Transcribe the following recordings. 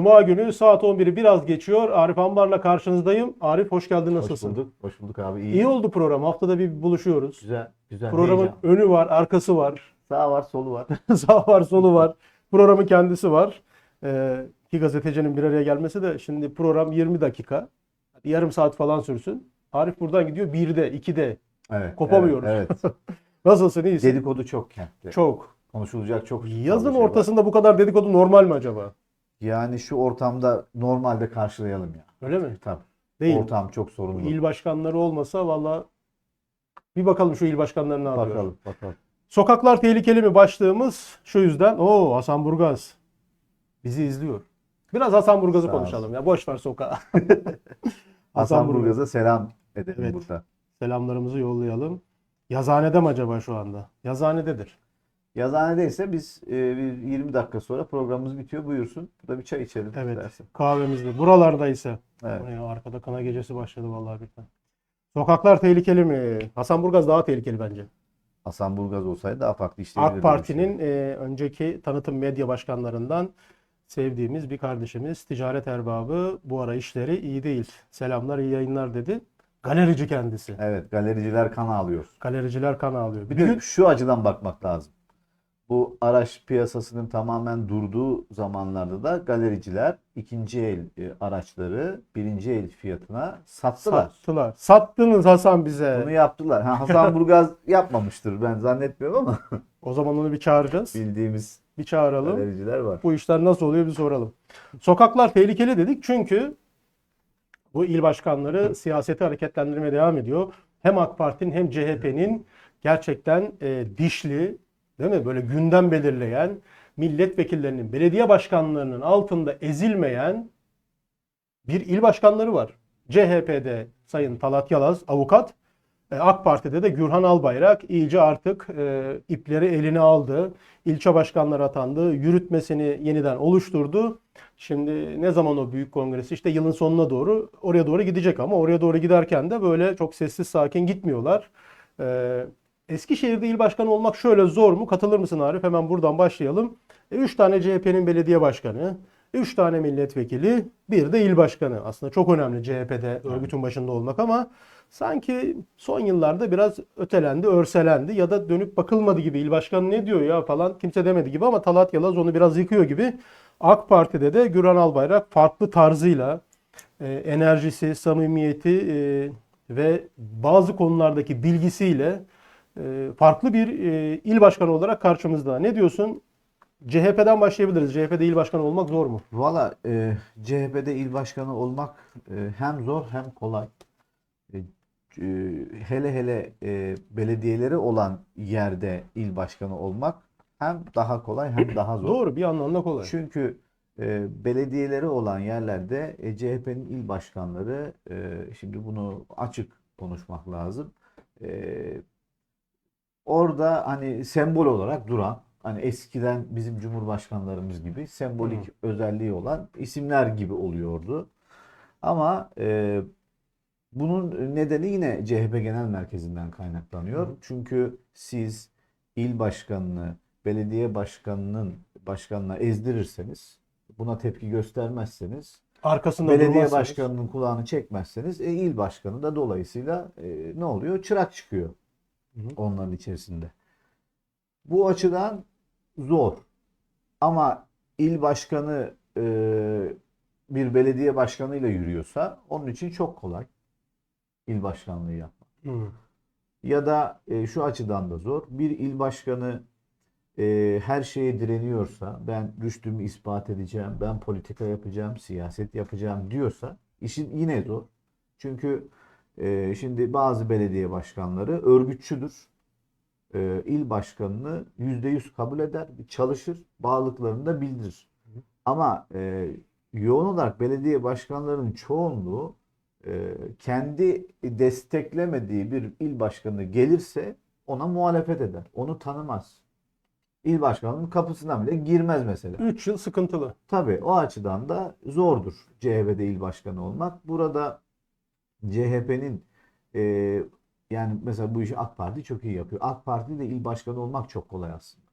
Cuma günü saat 11'i biraz geçiyor. Arif Ambar'la karşınızdayım. Arif hoş geldin nasılsın? Hoş bulduk. Hoş bulduk abi. İyi. İyi oldu program. Haftada bir buluşuyoruz. Güzel. Güzel. Programın Heyecan. önü var, arkası var. Sağ var, solu var. Sağ var, solu var. Programın kendisi var. Ee, iki gazetecinin bir araya gelmesi de şimdi program 20 dakika. Yarım saat falan sürsün. Arif buradan gidiyor 1'de, 2'de. Evet. Kopamıyoruz. Evet. evet. Nasılsın, iyisin? Dedikodu çok kentte. Çok. Konuşulacak çok. Yazın şey var. ortasında bu kadar dedikodu normal mi acaba? Yani şu ortamda normalde karşılayalım ya. Öyle mi? Tabii. Değil. Ortam çok sorunlu. il başkanları olmasa valla bir bakalım şu il başkanları ne yapıyor. Bakalım, bakalım. Sokaklar tehlikeli mi başlığımız şu yüzden. Oo Hasan Burgaz bizi izliyor. Biraz Hasan Burgaz'ı Sağ konuşalım ya. Boş ver sokağı. Hasan Burgaz. Burgaz'a selam edelim Evet. burada. Selamlarımızı yollayalım. Yazhanede mi acaba şu anda? Yazhanededir. Yazıhanedeyse biz e, bir 20 dakika sonra programımız bitiyor. Buyursun. Burada bir çay içelim. Evet. istersen. Kahvemizde. Buralardaysa. Evet. Ya, arkada kana gecesi başladı vallahi birden. Sokaklar tehlikeli mi? Hasan Burgaz daha tehlikeli bence. Hasan Burgaz olsaydı daha farklı işleyebilirdi. AK Parti'nin e, önceki tanıtım medya başkanlarından sevdiğimiz bir kardeşimiz, ticaret erbabı bu ara işleri iyi değil. Selamlar, iyi yayınlar dedi. Galerici kendisi. Evet. Galericiler kan ağlıyor. Galericiler kan ağlıyor. Bir Bir de gün şu açıdan bakmak lazım. Bu araç piyasasının tamamen durduğu zamanlarda da galericiler ikinci el e, araçları birinci el fiyatına sattılar. sattılar. Sattınız Hasan bize. Bunu yaptılar. Ha, Hasan Burgaz yapmamıştır ben zannetmiyorum ama O zaman onu bir çağıracağız. bildiğimiz Bir çağıralım. galericiler var. Bu işler nasıl oluyor bir soralım. Sokaklar tehlikeli dedik çünkü bu il başkanları siyaseti hareketlendirmeye devam ediyor. Hem AK Parti'nin hem CHP'nin gerçekten e, dişli, değil mi? Böyle gündem belirleyen, milletvekillerinin, belediye başkanlarının altında ezilmeyen bir il başkanları var. CHP'de Sayın Talat Yalaz avukat, e, AK Parti'de de Gürhan Albayrak iyice artık e, ipleri eline aldı. İlçe başkanları atandı. Yürütmesini yeniden oluşturdu. Şimdi ne zaman o büyük kongresi? İşte yılın sonuna doğru oraya doğru gidecek ama oraya doğru giderken de böyle çok sessiz sakin gitmiyorlar. E, Eskişehir'de il başkanı olmak şöyle zor mu? Katılır mısın Arif? Hemen buradan başlayalım. 3 tane CHP'nin belediye başkanı, 3 tane milletvekili, bir de il başkanı. Aslında çok önemli CHP'de örgütün başında olmak ama sanki son yıllarda biraz ötelendi, örselendi ya da dönüp bakılmadı gibi. İl başkanı ne diyor ya falan kimse demedi gibi ama Talat Yalaz onu biraz yıkıyor gibi. AK Parti'de de Güran Albayrak farklı tarzıyla e, enerjisi, samimiyeti e, ve bazı konulardaki bilgisiyle e, farklı bir e, il başkanı olarak karşımızda. Ne diyorsun? CHP'den başlayabiliriz. CHP'de il başkanı olmak zor mu? Valla e, CHP'de il başkanı olmak e, hem zor hem kolay. E, e, hele hele e, belediyeleri olan yerde il başkanı olmak hem daha kolay hem daha zor. Doğru bir anlamda kolay. Çünkü e, belediyeleri olan yerlerde e, CHP'nin il başkanları e, şimdi bunu açık konuşmak lazım. E, orada hani sembol olarak duran hani eskiden bizim cumhurbaşkanlarımız gibi sembolik özelliği olan isimler gibi oluyordu. Ama e, bunun nedeni yine CHP Genel Merkezi'nden kaynaklanıyor. Hı hı. Çünkü siz il başkanını, belediye başkanının başkanına ezdirirseniz, buna tepki göstermezseniz, Arkasında belediye başkanının kulağını çekmezseniz, e, il başkanı da dolayısıyla e, ne oluyor? Çırak çıkıyor Hı hı. onların içerisinde. Bu açıdan zor. Ama il başkanı e, bir belediye başkanıyla yürüyorsa onun için çok kolay. İl başkanlığı yapmak. Hı. Ya da e, şu açıdan da zor. Bir il başkanı e, her şeye direniyorsa, ben rüştümü ispat edeceğim, ben politika yapacağım, siyaset yapacağım diyorsa işin yine zor. Çünkü e, şimdi bazı belediye başkanları örgütçüdür. E, il başkanını %100 kabul eder, çalışır, bağlılıklarını da bildirir. Ama e, yoğun olarak belediye başkanlarının çoğunluğu e, kendi desteklemediği bir il başkanı gelirse ona muhalefet eder. Onu tanımaz. İl başkanının kapısından bile girmez mesela. 3 yıl sıkıntılı. Tabii o açıdan da zordur CHP'de il başkanı olmak. Burada CHP'nin e, yani mesela bu işi AK Parti çok iyi yapıyor. AK Parti'de de il başkanı olmak çok kolay aslında.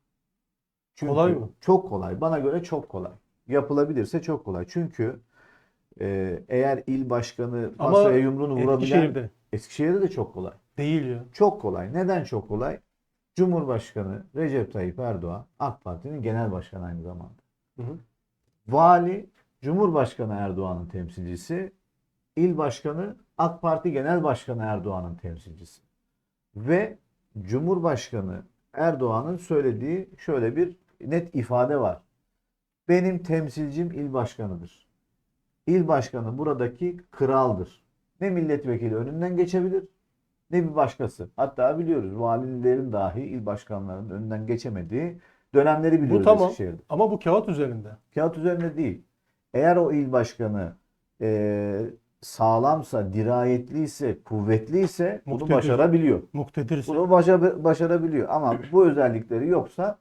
Çünkü Kolay mı? Çok kolay. Bana göre çok kolay. yapılabilirse çok kolay. Çünkü e, eğer il başkanı Ama masaya yumruğunu vurabilen Eskişehir'de Eskişehir'de de çok kolay. değil ya. Çok kolay. Neden çok kolay? Cumhurbaşkanı Recep Tayyip Erdoğan AK Parti'nin genel başkanı aynı zamanda. Hı hı. Vali Cumhurbaşkanı Erdoğan'ın temsilcisi, il başkanı AK Parti Genel Başkanı Erdoğan'ın temsilcisi. Ve Cumhurbaşkanı Erdoğan'ın söylediği şöyle bir net ifade var. Benim temsilcim il başkanıdır. İl başkanı buradaki kraldır. Ne milletvekili önünden geçebilir ne bir başkası. Hatta biliyoruz valilerin dahi il başkanlarının önünden geçemediği dönemleri biliyoruz Bu tamam Eskişehir'de. ama bu kağıt üzerinde. Kağıt üzerinde değil. Eğer o il başkanı e, sağlamsa, dirayetliyse, kuvvetliyse bunu Muktedir. başarabiliyor. Muktedirse Bunu başa- başarabiliyor. Ama bu özellikleri yoksa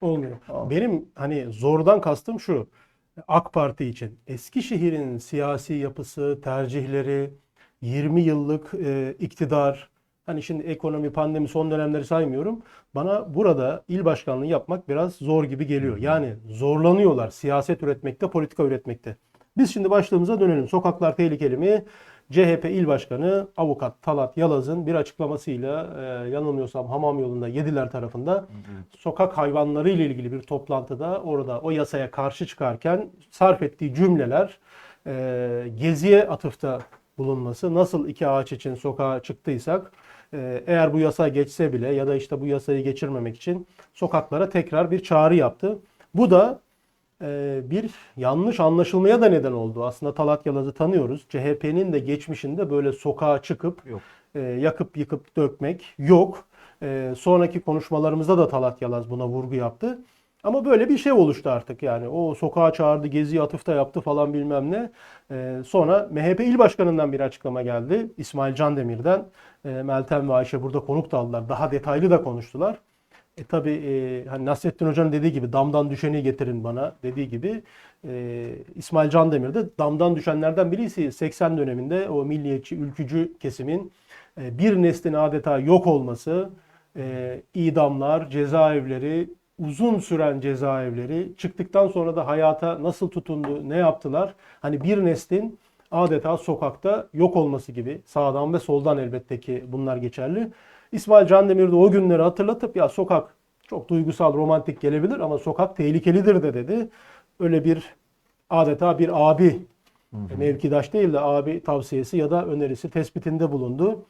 olmuyor. Olmuyor. Benim hani zordan kastım şu. AK Parti için Eskişehir'in siyasi yapısı, tercihleri, 20 yıllık e, iktidar, hani şimdi ekonomi, pandemi son dönemleri saymıyorum. Bana burada il başkanlığı yapmak biraz zor gibi geliyor. Yani zorlanıyorlar siyaset üretmekte, politika üretmekte. Biz şimdi başlığımıza dönelim. Sokaklar tehlikeli mi? CHP il başkanı avukat Talat Yalaz'ın bir açıklamasıyla e, yanılmıyorsam Hamam yolunda Yediler tarafında sokak hayvanları ile ilgili bir toplantıda orada o yasaya karşı çıkarken sarf ettiği cümleler e, geziye atıfta bulunması nasıl iki ağaç için sokağa çıktıysak e, eğer bu yasa geçse bile ya da işte bu yasayı geçirmemek için sokaklara tekrar bir çağrı yaptı. Bu da bir yanlış anlaşılmaya da neden oldu. Aslında Talat Yalaz'ı tanıyoruz. CHP'nin de geçmişinde böyle sokağa çıkıp yok. e, yakıp yıkıp dökmek yok. E, sonraki konuşmalarımızda da Talat Yalaz buna vurgu yaptı. Ama böyle bir şey oluştu artık yani. O sokağa çağırdı, geziyi atıfta yaptı falan bilmem ne. E, sonra MHP il başkanından bir açıklama geldi. İsmail Candemir'den. E, Meltem ve Ayşe burada konuk da aldılar. Daha detaylı da konuştular. E tabi e, hani Nasrettin Hoca'nın dediği gibi damdan düşeni getirin bana dediği gibi e, İsmail Candemir de damdan düşenlerden birisi 80 döneminde o milliyetçi ülkücü kesimin e, bir neslin adeta yok olması, e, idamlar, cezaevleri, uzun süren cezaevleri, çıktıktan sonra da hayata nasıl tutundu, ne yaptılar? Hani bir neslin adeta sokakta yok olması gibi sağdan ve soldan elbette ki bunlar geçerli. İsmail Candemir de o günleri hatırlatıp ya sokak çok duygusal, romantik gelebilir ama sokak tehlikelidir de dedi. Öyle bir adeta bir abi mevkidaş değil de abi tavsiyesi ya da önerisi tespitinde bulundu.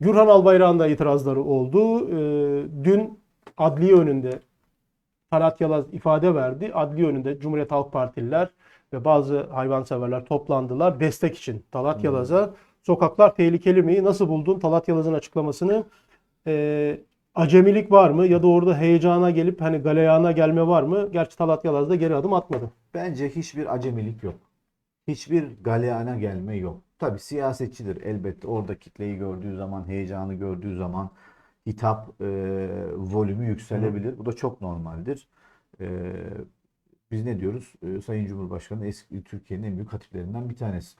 Gürhan Albayrak'ın da itirazları oldu. Ee, dün adliye önünde Talat Yalaz ifade verdi. Adliye önünde Cumhuriyet Halk Partililer ve bazı hayvanseverler toplandılar destek için Talat Yalaz'a. Sokaklar tehlikeli mi? Nasıl buldun Talat Yalaz'ın açıklamasını? Ee, acemilik var mı? Ya da orada heyecana gelip hani galeyana gelme var mı? Gerçi Talat Yalaz da geri adım atmadı. Bence hiçbir acemilik yok. Hiçbir galeyana gelme yok. Tabii siyasetçidir elbette. Orada kitleyi gördüğü zaman, heyecanı gördüğü zaman hitap e, volümü yükselebilir. Bu da çok normaldir. E, biz ne diyoruz? E, Sayın Cumhurbaşkanı eski Türkiye'nin en büyük hatiplerinden bir tanesi.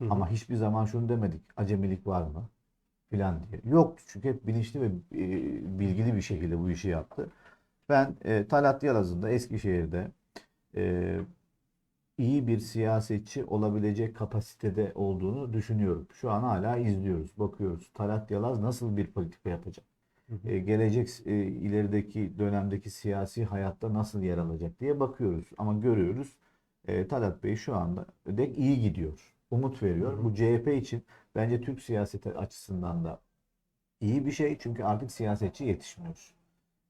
Hı hı. Ama hiçbir zaman şunu demedik. Acemilik var mı? Filan diye. Yoktu çünkü hep bilinçli ve e, bilgili bir şekilde bu işi yaptı. Ben e, Talat Yalaz'ın da Eskişehir'de e, iyi bir siyasetçi olabilecek kapasitede olduğunu düşünüyorum. Şu an hala izliyoruz, bakıyoruz. Talat Yalaz nasıl bir politika yapacak? E, gelecek e, ilerideki dönemdeki siyasi hayatta nasıl yer alacak diye bakıyoruz. Ama görüyoruz e, Talat Bey şu anda de iyi gidiyor. Umut veriyor. Bu CHP için bence Türk siyaseti açısından da iyi bir şey. Çünkü artık siyasetçi yetişmiyor.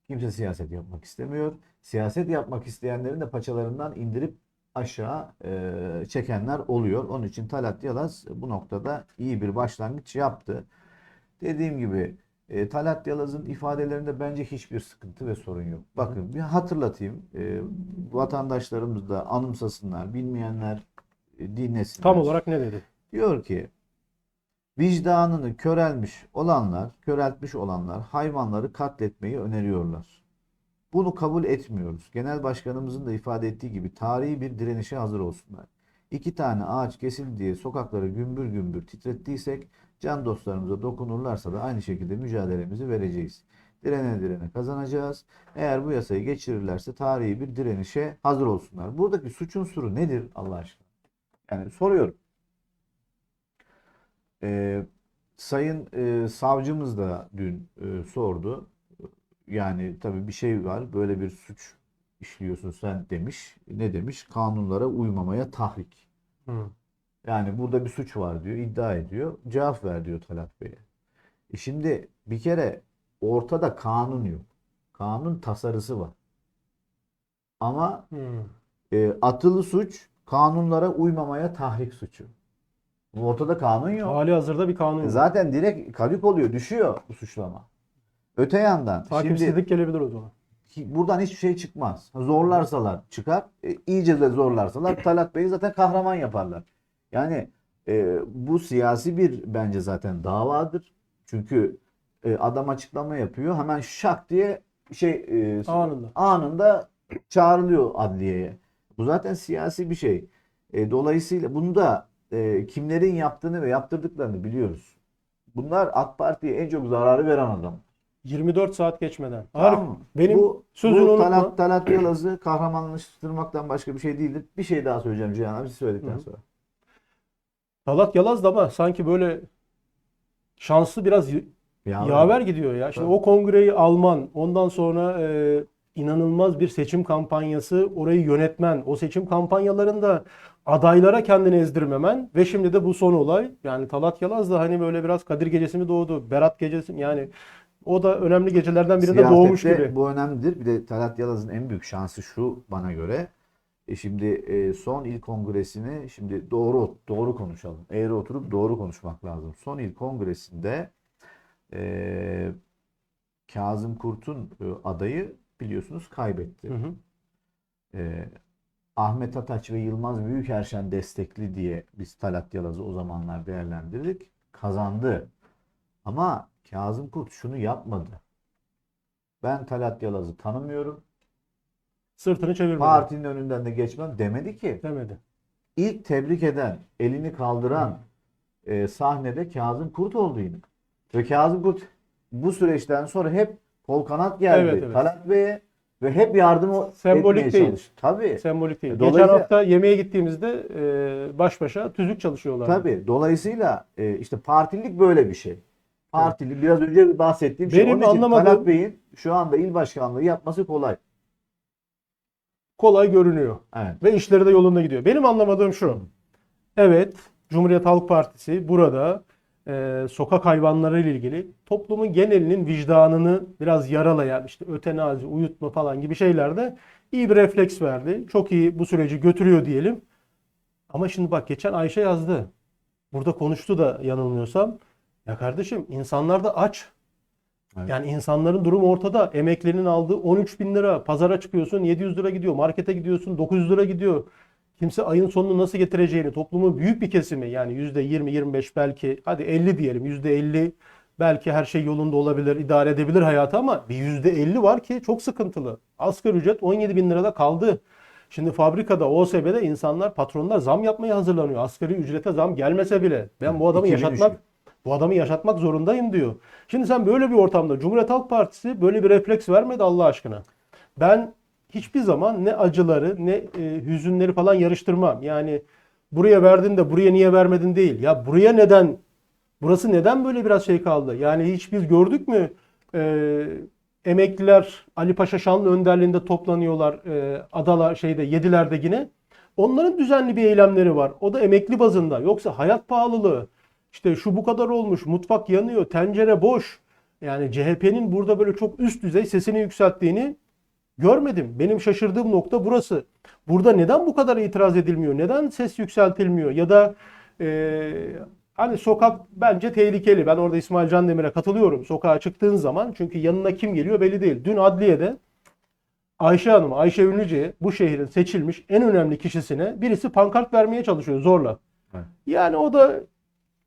Kimse siyaset yapmak istemiyor. Siyaset yapmak isteyenlerin de paçalarından indirip aşağı e, çekenler oluyor. Onun için Talat Yalaz bu noktada iyi bir başlangıç yaptı. Dediğim gibi e, Talat Yalaz'ın ifadelerinde bence hiçbir sıkıntı ve sorun yok. Bakın bir hatırlatayım. E, vatandaşlarımız da anımsasınlar. Bilmeyenler dinlesinler. Tam olarak ne dedi? Diyor ki vicdanını körelmiş olanlar, köreltmiş olanlar hayvanları katletmeyi öneriyorlar. Bunu kabul etmiyoruz. Genel başkanımızın da ifade ettiği gibi tarihi bir direnişe hazır olsunlar. İki tane ağaç kesildi diye sokakları gümbür gümbür titrettiysek can dostlarımıza dokunurlarsa da aynı şekilde mücadelemizi vereceğiz. Direne direne kazanacağız. Eğer bu yasayı geçirirlerse tarihi bir direnişe hazır olsunlar. Buradaki suç unsuru nedir Allah aşkına? Yani soruyorum. Ee, Sayın e, savcımız da dün e, sordu. Yani tabii bir şey var. Böyle bir suç işliyorsun sen demiş. Ne demiş? Kanunlara uymamaya tahrik. Hı. Yani burada bir suç var diyor, iddia ediyor. Cevap ver diyor Talat Bey'e. E şimdi bir kere ortada kanun yok. Kanun tasarısı var. Ama Hı. e, atılı suç kanunlara uymamaya tahrik suçu. Bu Ortada kanun yok. Hali hazırda bir kanun. Yok. Zaten direkt kadük oluyor, düşüyor bu suçlama. Öte yandan şimdi Takipsizlik gelebilir o zaman. buradan hiçbir şey çıkmaz. Zorlarsalar çıkar. E, iyice de zorlarsalar Talat Bey'i zaten kahraman yaparlar. Yani e, bu siyasi bir bence zaten davadır. Çünkü e, adam açıklama yapıyor. Hemen şak diye şey e, Anında. anında çağrılıyor adliyeye. Bu zaten siyasi bir şey. E, dolayısıyla bunu da e, kimlerin yaptığını ve yaptırdıklarını biliyoruz. Bunlar AK Parti'ye en çok zararı veren adam. 24 saat geçmeden. Tamam benim bu, sözünü bu unutma. Talat, Talat Yalaz'ı kahramanlaştırmaktan başka bir şey değildir. Bir şey daha söyleyeceğim Cihan abi söyledikten Hı sonra. Talat Yalaz da ama sanki böyle şanslı biraz y- Ya, yaver gidiyor ya. Şimdi Tabii. o kongreyi alman, ondan sonra e, inanılmaz bir seçim kampanyası, orayı yönetmen, o seçim kampanyalarında adaylara kendini ezdirmemen ve şimdi de bu son olay. Yani Talat Yalaz da hani böyle biraz Kadir Gecesi mi doğdu, Berat Gecesi mi? Yani o da önemli gecelerden birinde doğmuş Siyasette gibi. Bu önemlidir. Bir de Talat Yalaz'ın en büyük şansı şu bana göre. E şimdi e, son il kongresini şimdi doğru doğru konuşalım. Eğri oturup doğru konuşmak lazım. Son il kongresinde e, Kazım Kurt'un e, adayı biliyorsunuz kaybetti. Hı hı. e, Ahmet Ataç ve Yılmaz Büyükerşen destekli diye biz Talat Yalaz'ı o zamanlar değerlendirdik. Kazandı. Ama Kazım Kurt şunu yapmadı. Ben Talat Yalaz'ı tanımıyorum. Sırtını çevirmedi. Partinin önünden de geçmem demedi ki. Demedi. İlk tebrik eden, elini kaldıran e, sahnede Kazım Kurt oldu yine. Ve Kazım Kurt bu süreçten sonra hep kol kanat geldi Evet, evet. Talat Bey'e ve hep yardım Sembolik değil. çalıştı. Tabii. Sembolik değil. E, Geçen dolayısıyla- hafta yemeğe gittiğimizde e, baş başa tüzük çalışıyorlar. Tabii. Dolayısıyla e, işte partililik böyle bir şey. Partili biraz önce bahsettiğim şey. Benim Onun için anlamadığım- Talat Bey'in şu anda il başkanlığı yapması kolay. Kolay görünüyor. Evet. Ve işleri de yolunda gidiyor. Benim anlamadığım şu. Evet, Cumhuriyet Halk Partisi burada e, sokak hayvanları ile ilgili toplumun genelinin vicdanını biraz yaralayan işte ötenazi, uyutma falan gibi şeylerde iyi bir refleks verdi. Çok iyi bu süreci götürüyor diyelim. Ama şimdi bak geçen Ayşe yazdı. Burada konuştu da yanılmıyorsam. Ya kardeşim insanlar da aç. Evet. Yani insanların durumu ortada. Emeklinin aldığı 13 bin lira. Pazara çıkıyorsun 700 lira gidiyor. Markete gidiyorsun 900 lira gidiyor. Kimse ayın sonunu nasıl getireceğini toplumun büyük bir kesimi yani %20-25 belki hadi 50 diyelim %50 belki her şey yolunda olabilir idare edebilir hayatı ama bir %50 var ki çok sıkıntılı. Asgari ücret 17 bin lirada kaldı. Şimdi fabrikada OSB'de insanlar patronlar zam yapmaya hazırlanıyor. Asgari ücrete zam gelmese bile ben bu adamı 2003 yaşatmak bu adamı yaşatmak zorundayım diyor. Şimdi sen böyle bir ortamda Cumhuriyet Halk Partisi böyle bir refleks vermedi Allah aşkına. Ben hiçbir zaman ne acıları ne e, hüzünleri falan yarıştırmam. Yani buraya verdin de buraya niye vermedin değil. Ya buraya neden burası neden böyle biraz şey kaldı? Yani hiç biz gördük mü e, emekliler Ali Paşa Şanlı önderliğinde toplanıyorlar e, Adala şeyde Yediler'de yine. Onların düzenli bir eylemleri var. O da emekli bazında. Yoksa hayat pahalılığı işte şu bu kadar olmuş, mutfak yanıyor, tencere boş. Yani CHP'nin burada böyle çok üst düzey sesini yükselttiğini görmedim. Benim şaşırdığım nokta burası. Burada neden bu kadar itiraz edilmiyor? Neden ses yükseltilmiyor? Ya da e, hani sokak bence tehlikeli. Ben orada İsmail Can Demir'e katılıyorum. Sokağa çıktığın zaman çünkü yanına kim geliyor belli değil. Dün adliyede Ayşe Hanım, Ayşe Ünlüce'ye bu şehrin seçilmiş en önemli kişisine birisi pankart vermeye çalışıyor zorla. Evet. Yani o da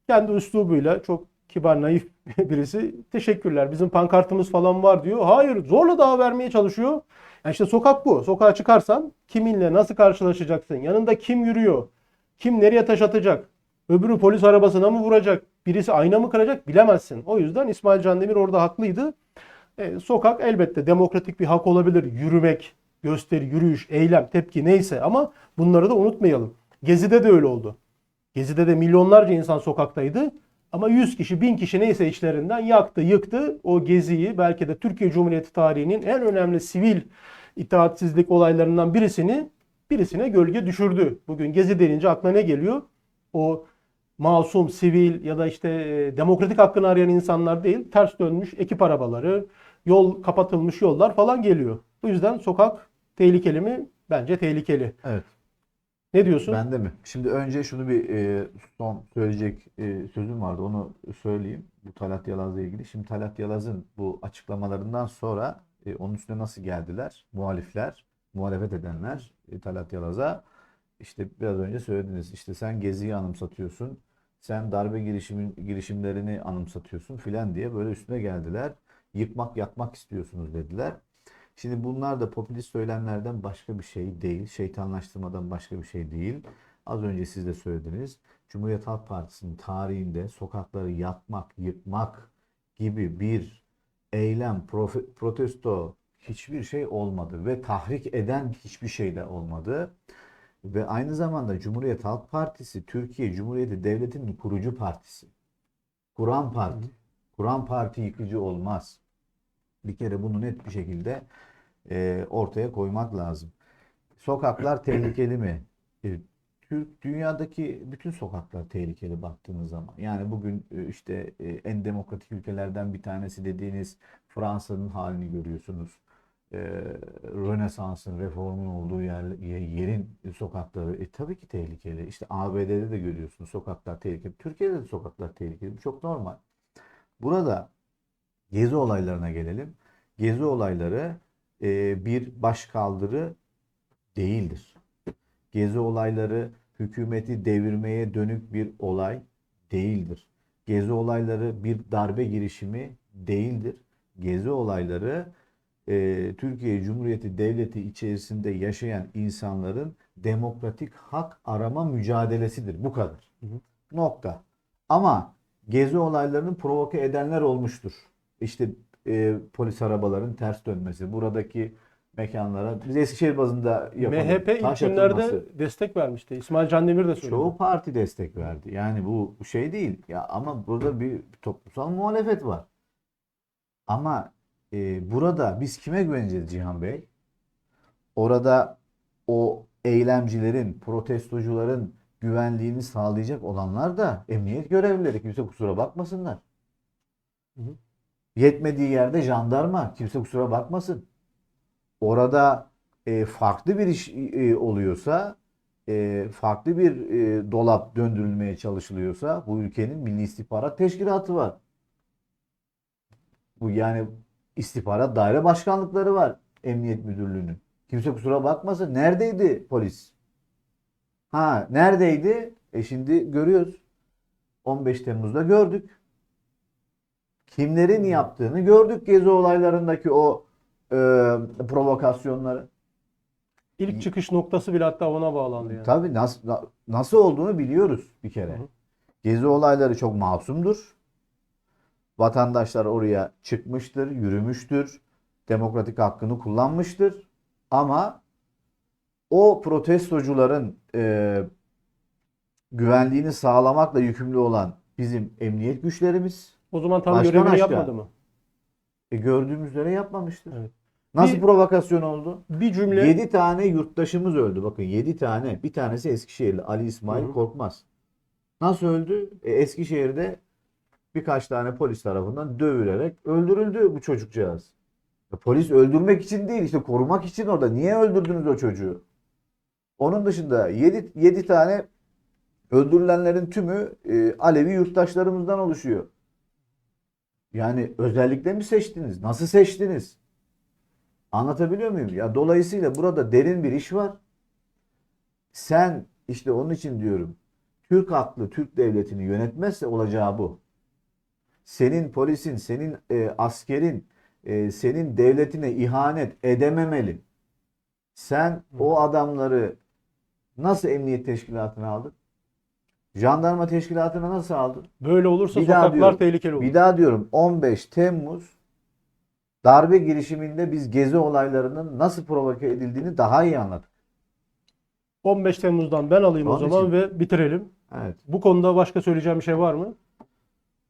kendi üslubuyla çok kibar, naif birisi. Teşekkürler. Bizim pankartımız falan var diyor. Hayır, zorla daha vermeye çalışıyor. Yani işte sokak bu. Sokağa çıkarsan kiminle nasıl karşılaşacaksın? Yanında kim yürüyor? Kim nereye taş atacak? Öbürü polis arabasına mı vuracak? Birisi ayna mı kıracak? Bilemezsin. O yüzden İsmail Can Demir orada haklıydı. E, sokak elbette demokratik bir hak olabilir. Yürümek, gösteri, yürüyüş, eylem, tepki neyse ama bunları da unutmayalım. Gezi'de de öyle oldu. Gezi'de de milyonlarca insan sokaktaydı. Ama 100 kişi, 1000 kişi neyse içlerinden yaktı, yıktı. O geziyi belki de Türkiye Cumhuriyeti tarihinin en önemli sivil itaatsizlik olaylarından birisini birisine gölge düşürdü. Bugün Gezi denince aklına ne geliyor? O masum, sivil ya da işte e, demokratik hakkını arayan insanlar değil, ters dönmüş ekip arabaları, yol kapatılmış yollar falan geliyor. Bu yüzden sokak tehlikeli mi? Bence tehlikeli. Evet. Ne diyorsun? Ben de mi? Şimdi önce şunu bir e, son söyleyecek e, sözüm vardı. Onu söyleyeyim. Bu Talat Yalaz'la ilgili. Şimdi Talat Yalaz'ın bu açıklamalarından sonra e, onun üstüne nasıl geldiler? Muhalifler, muhalefet edenler e, Talat Yalaz'a işte biraz önce söylediniz. İşte sen Gezi'yi anımsatıyorsun. Sen darbe girişimin, girişimlerini anımsatıyorsun filan diye böyle üstüne geldiler. Yıkmak, yakmak istiyorsunuz dediler. Şimdi bunlar da popülist söylemlerden başka bir şey değil. Şeytanlaştırmadan başka bir şey değil. Az önce siz de söylediniz. Cumhuriyet Halk Partisi'nin tarihinde sokakları yakmak, yıkmak gibi bir eylem, profe- protesto hiçbir şey olmadı ve tahrik eden hiçbir şey de olmadı. Ve aynı zamanda Cumhuriyet Halk Partisi Türkiye Cumhuriyeti Devleti'nin kurucu partisi. Kuran parti. Kuran parti yıkıcı olmaz. Bir kere bunu net bir şekilde e, ortaya koymak lazım. Sokaklar tehlikeli mi? E, Türk dünyadaki bütün sokaklar tehlikeli baktığınız zaman. Yani bugün e, işte e, en demokratik ülkelerden bir tanesi dediğiniz Fransa'nın halini görüyorsunuz. E, Rönesans'ın, reformun olduğu yer, yerin sokakları e, tabii ki tehlikeli. İşte ABD'de de görüyorsunuz sokaklar tehlikeli. Türkiye'de de sokaklar tehlikeli. Bu çok normal. Burada gezi olaylarına gelelim. Gezi olayları e, bir başkaldırı değildir. Gezi olayları hükümeti devirmeye dönük bir olay değildir. Gezi olayları bir darbe girişimi değildir. Gezi olayları e, Türkiye Cumhuriyeti Devleti içerisinde yaşayan insanların demokratik hak arama mücadelesidir. Bu kadar. Nokta. Ama gezi olaylarını provoke edenler olmuştur. İşte e, polis arabaların ters dönmesi, buradaki mekanlara biz Eskişehir bazında yapalım. MHP Taş atılması. destek vermişti. İsmail Candemir de söyledi. Çoğu parti destek verdi. Yani bu şey değil. Ya ama burada bir toplumsal muhalefet var. Ama e, burada biz kime güveneceğiz Cihan Bey? Orada o eylemcilerin, protestocuların güvenliğini sağlayacak olanlar da emniyet görevlileri. Kimse kusura bakmasınlar. Hı hı. Yetmediği yerde jandarma. Kimse kusura bakmasın. Orada e, farklı bir iş e, oluyorsa e, farklı bir e, dolap döndürülmeye çalışılıyorsa bu ülkenin Milli İstihbarat Teşkilatı var. Bu yani istihbarat daire başkanlıkları var Emniyet Müdürlüğü'nün. Kimse kusura bakmasın. Neredeydi polis? Ha neredeydi? E şimdi görüyoruz. 15 Temmuz'da gördük. Kimlerin yaptığını gördük gezi olaylarındaki o e, provokasyonları. İlk çıkış noktası bile hatta ona bağlandı yani. Tabii nasıl na- nasıl olduğunu biliyoruz bir kere. Hı hı. Gezi olayları çok masumdur. Vatandaşlar oraya çıkmıştır, yürümüştür. Demokratik hakkını kullanmıştır. Ama o protestocuların e, güvenliğini sağlamakla yükümlü olan bizim emniyet güçlerimiz O zaman tam Başka görevini başka. yapmadı mı? e, gördüğümüz üzere yapmamıştır. Evet. Nasıl Bir- provokasyon oldu? Bir cümle 7 tane yurttaşımız öldü. Bakın 7 tane. Bir tanesi Eskişehirli Ali İsmail Hı hı. Korkmaz. Nasıl öldü? E, Eskişehir'de birkaç tane polis tarafından dövülerek öldürüldü bu çocukcağız. E, polis öldürmek için değil işte korumak için orada. Niye öldürdünüz o çocuğu? Onun dışında 7, 7 tane öldürülenlerin tümü e, Alevi yurttaşlarımızdan oluşuyor. Yani özellikle mi seçtiniz? Nasıl seçtiniz? Anlatabiliyor muyum? Ya dolayısıyla burada derin bir iş var. Sen işte onun için diyorum. Türk aklı Türk devletini yönetmezse olacağı bu. Senin polisin, senin e, askerin, e, senin devletine ihanet edememeli. Sen o adamları nasıl emniyet teşkilatına aldın? Jandarma teşkilatına nasıl aldın? böyle olursa Bir sokaklar diyorum, tehlikeli olur. Bir daha diyorum 15 Temmuz darbe girişiminde biz gezi olaylarının nasıl provoke edildiğini daha iyi anladık. 15 Temmuz'dan ben alayım o Onun zaman için. ve bitirelim. Evet. Bu konuda başka söyleyeceğim bir şey var mı?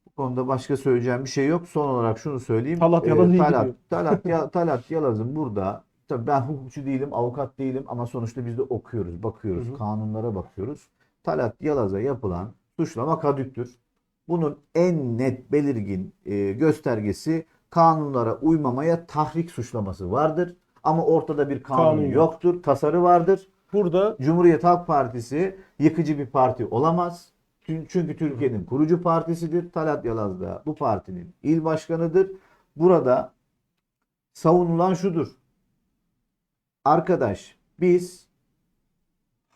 Bu konuda başka söyleyeceğim bir şey yok. Son olarak şunu söyleyeyim. Talat Ee, Yalaz iyi Talat, gidiyor. Talat, Ya- Talat Yalaz'ın burada tabii ben hukukçu değilim, avukat değilim ama sonuçta biz de okuyoruz, bakıyoruz, Hı hı. kanunlara bakıyoruz. Talat Yalaz'a yapılan suçlama kadüktür. Bunun en net belirgin e, göstergesi kanunlara uymamaya tahrik suçlaması vardır. Ama ortada bir kanun, Kanun yok. yoktur, tasarı vardır. Burada Cumhuriyet Halk Partisi yıkıcı bir parti olamaz. Çünkü Türkiye'nin kurucu partisidir. Talat Yalaz da bu partinin il başkanıdır. Burada savunulan şudur. Arkadaş biz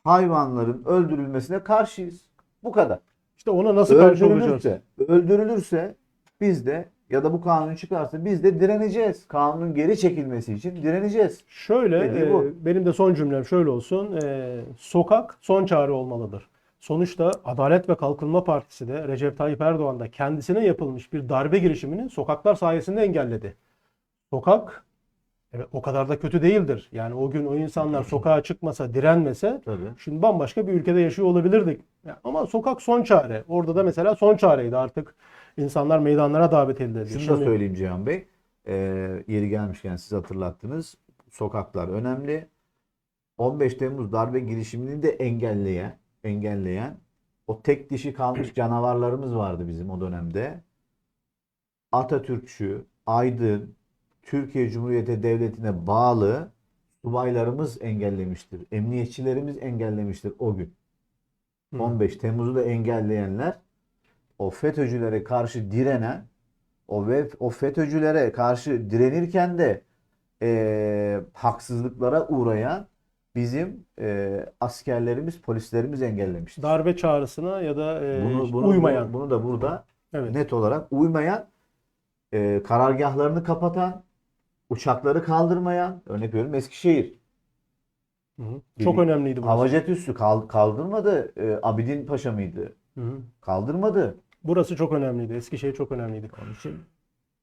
hayvanların öldürülmesine karşıyız. Bu kadar. işte ona nasıl karşı olacağız? Öldürülürse, biz de ya da bu kanun çıkarsa biz de direneceğiz. Kanunun geri çekilmesi için direneceğiz. Şöyle, e, benim de son cümlem şöyle olsun. E, sokak son çare olmalıdır. Sonuçta Adalet ve Kalkınma Partisi de Recep Tayyip Erdoğan da kendisine yapılmış bir darbe girişimini sokaklar sayesinde engelledi. Sokak evet, o kadar da kötü değildir. Yani o gün o insanlar sokağa çıkmasa, direnmese Tabii. şimdi bambaşka bir ülkede yaşıyor olabilirdik. Ya ama sokak son çare. Orada da mesela son çareydi artık. insanlar meydanlara davet edildi. Şunu da Şimdi- söyleyeyim Cihan Bey. Ee, yeri gelmişken siz hatırlattınız. Sokaklar önemli. 15 Temmuz darbe girişimini de engelleyen, engelleyen o tek dişi kalmış canavarlarımız vardı bizim o dönemde. Atatürkçü, aydın, Türkiye Cumhuriyeti Devleti'ne bağlı subaylarımız engellemiştir. Emniyetçilerimiz engellemiştir o gün. Hı. 15 Temmuz'u da engelleyenler o FETÖ'cülere karşı direnen o ve o FETÖ'cülere karşı direnirken de eee, haksızlıklara uğrayan bizim eee, askerlerimiz, polislerimiz engellemiştir. darbe çağrısına ya da e, Bunu, bunu, uymayan. bunu da burada evet. net olarak uymayan, eee, karargahlarını kapatan, uçakları kaldırmayan, örnek veriyorum Eskişehir. Hı hı. Çok Bir- önemliydi bu. Havacet üssü kal- kaldırmadı. Eee, Abidin Paşa mıydı? Hı hı. Kaldırmadı. Burası çok önemliydi. Eskişehir çok önemliydi. Onun için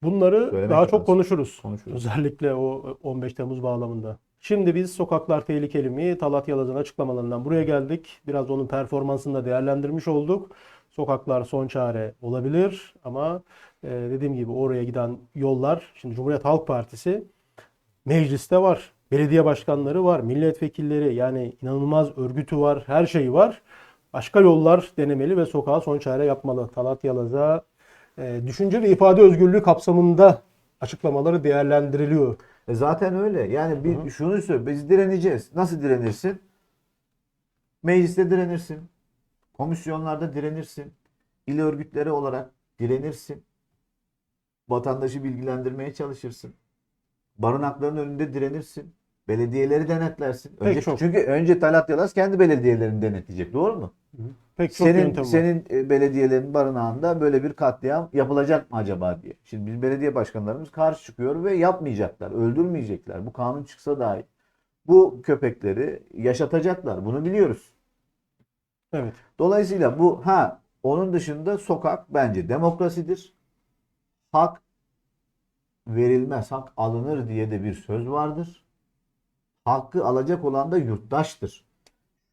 Bunları Söylemek daha çok lazım. konuşuruz. konuşuyoruz. Özellikle o 15 Temmuz bağlamında. Şimdi biz sokaklar tehlikeli mi? Talat Yalaz'ın açıklamalarından buraya geldik. Biraz onun performansını da değerlendirmiş olduk. Sokaklar son çare olabilir ama e, dediğim gibi oraya giden yollar şimdi Cumhuriyet Halk Partisi mecliste var. Belediye başkanları var, milletvekilleri yani inanılmaz örgütü var, her şeyi var. Başka yollar denemeli ve sokağa son çare yapmalı. Talat Yalaz'a e, düşünce ve ifade özgürlüğü kapsamında açıklamaları değerlendiriliyor. E zaten öyle. Yani bir şunu söyle. Biz direneceğiz. Nasıl direnirsin? Mecliste direnirsin. Komisyonlarda direnirsin. İl örgütleri olarak direnirsin. Vatandaşı bilgilendirmeye çalışırsın. Barınakların önünde direnirsin. Belediyeleri denetlersin. Pek Önce, çok. Çünkü önce Talat Yalaz kendi belediyelerini denetleyecek. Doğru mu? Pek çok senin e, belediyelerin barınağında böyle bir katliam yapılacak mı acaba diye. Şimdi bizim belediye başkanlarımız karşı çıkıyor ve yapmayacaklar, öldürmeyecekler. Bu kanun çıksa dahi bu köpekleri yaşatacaklar. Bunu biliyoruz. Evet. Dolayısıyla bu ha onun dışında sokak bence demokrasidir. Hak verilmez, hak alınır diye de bir söz vardır. Hakkı alacak olan da yurttaştır.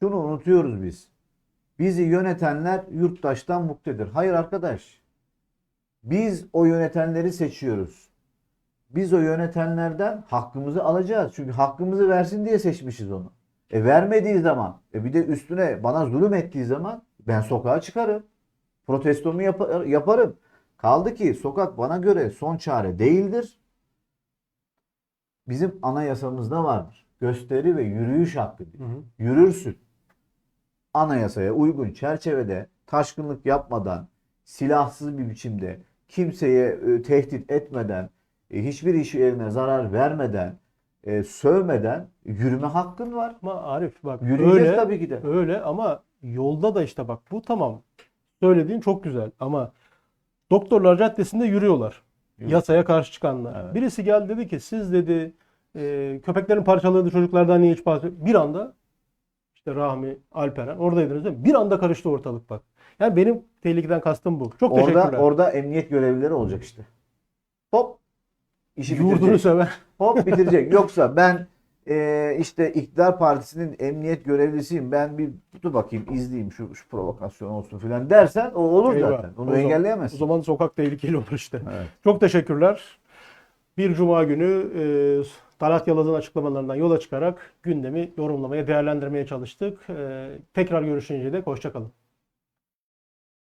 Şunu unutuyoruz biz. Bizi yönetenler yurttaştan muktedir. Hayır arkadaş. Biz o yönetenleri seçiyoruz. Biz o yönetenlerden hakkımızı alacağız. Çünkü hakkımızı versin diye seçmişiz onu. E vermediği zaman, e bir de üstüne bana zulüm ettiği zaman ben sokağa çıkarım. Protestomu yapa- yaparım. Kaldı ki sokak bana göre son çare değildir. Bizim anayasamızda vardır. Gösteri ve yürüyüş hakkı. Hı hı. Yürürsün. Anayasaya uygun çerçevede taşkınlık yapmadan, silahsız bir biçimde, kimseye e, tehdit etmeden, e, hiçbir iş yerine zarar vermeden, e, sövmeden yürüme hakkın var. Ama Arif bak Yürüyeceğiz öyle, tabii ki de. öyle ama yolda da işte bak bu tamam. Söylediğin çok güzel ama Doktorlar Caddesi'nde yürüyorlar. Yürü. Yasaya karşı çıkanlar. Evet. Birisi geldi dedi ki siz dedi e, köpeklerin parçaladığı çocuklardan niye hiç bahsediyor? Bir anda işte Rahmi Alperen oradaydınız değil mi? Bir anda karıştı ortalık bak. Yani benim tehlikeden kastım bu. Çok Orada teşekkürler. orada emniyet görevlileri olacak işte. Hop işi Yurdunu bitirecek. sever. Hop bitirecek. Yoksa ben e, işte iktidar partisinin emniyet görevlisiyim. Ben bir dur bakayım izleyeyim şu, şu provokasyon olsun filan dersen o olur Eyvah. zaten. O Onu zaman- engelleyemezsin. O zaman sokak tehlikeli olur işte. Evet. Çok teşekkürler. Bir cuma günü e, Talat Yalaz'ın açıklamalarından yola çıkarak gündemi yorumlamaya, değerlendirmeye çalıştık. E, tekrar görüşünceye dek hoşçakalın.